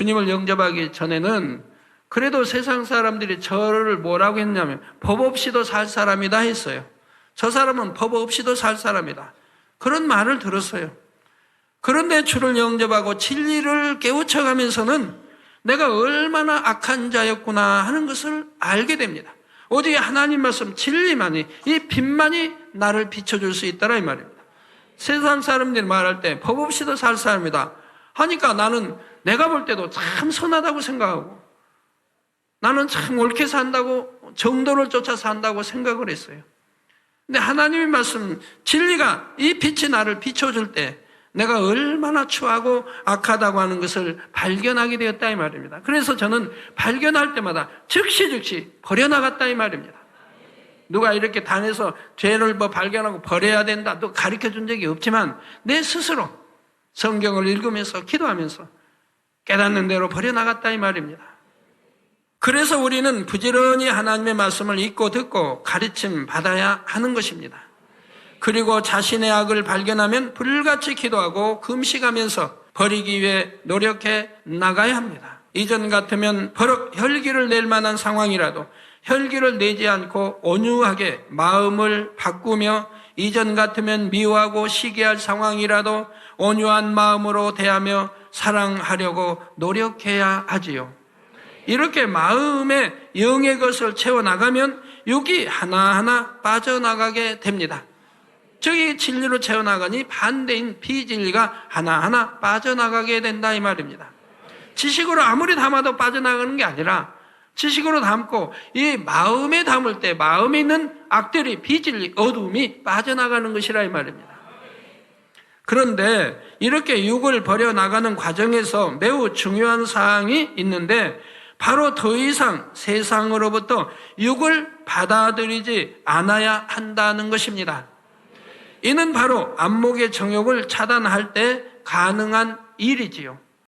주님을 영접하기 전에는 그래도 세상 사람들이 저를 뭐라고 했냐면 법 없이도 살 사람이다 했어요. 저 사람은 법 없이도 살 사람이다. 그런 말을 들었어요. 그런데 주를 영접하고 진리를 깨우쳐 가면서는 내가 얼마나 악한 자였구나 하는 것을 알게 됩니다. 오직 하나님 말씀 진리만이 이 빛만이 나를 비춰줄 수 있다라 이 말입니다. 세상 사람들이 말할 때 법 없이도 살 사람이다 하니까 나는 내가 볼 때도 참 선하다고 생각하고 나는 참 옳게 산다고 정도를 쫓아 산다고 생각을 했어요. 근데 하나님의 말씀 진리가 이 빛이 나를 비춰줄 때 내가 얼마나 추하고 악하다고 하는 것을 발견하게 되었다 이 말입니다. 그래서 저는 발견할 때마다 즉시 즉시 버려나갔다 이 말입니다. 누가 이렇게 단에서 죄를 뭐 발견하고 버려야 된다 또 가르쳐 준 적이 없지만 내 스스로 성경을 읽으면서 기도하면서 깨닫는 대로 버려나갔다 이 말입니다. 그래서 우리는 부지런히 하나님의 말씀을 읽고 듣고 가르침 받아야 하는 것입니다. 그리고 자신의 악을 발견하면 불같이 기도하고 금식하면서 버리기 위해 노력해 나가야 합니다. 이전 같으면 버럭 혈기를 낼 만한 상황이라도 혈기를 내지 않고 온유하게 마음을 바꾸며 이전 같으면 미워하고 시기할 상황이라도 온유한 마음으로 대하며 사랑하려고 노력해야 하지요. 이렇게 마음에 영의 것을 채워나가면 육이 하나하나 빠져나가게 됩니다. 저기 진리로 채워나가니 반대인 비진리가 하나하나 빠져나가게 된다 이 말입니다. 지식으로 아무리 담아도 빠져나가는 게 아니라 지식으로 담고 이 마음에 담을 때 마음에 있는 악들이 비진리 어두움이 빠져나가는 것이라 이 말입니다. 그런데 이렇게 육을 버려 나가는 과정에서 매우 중요한 사항이 있는데 바로 더 이상 세상으로부터 육을 받아들이지 않아야 한다는 것입니다. 이는 바로 안목의 정욕을 차단할 때 가능한 일이지요.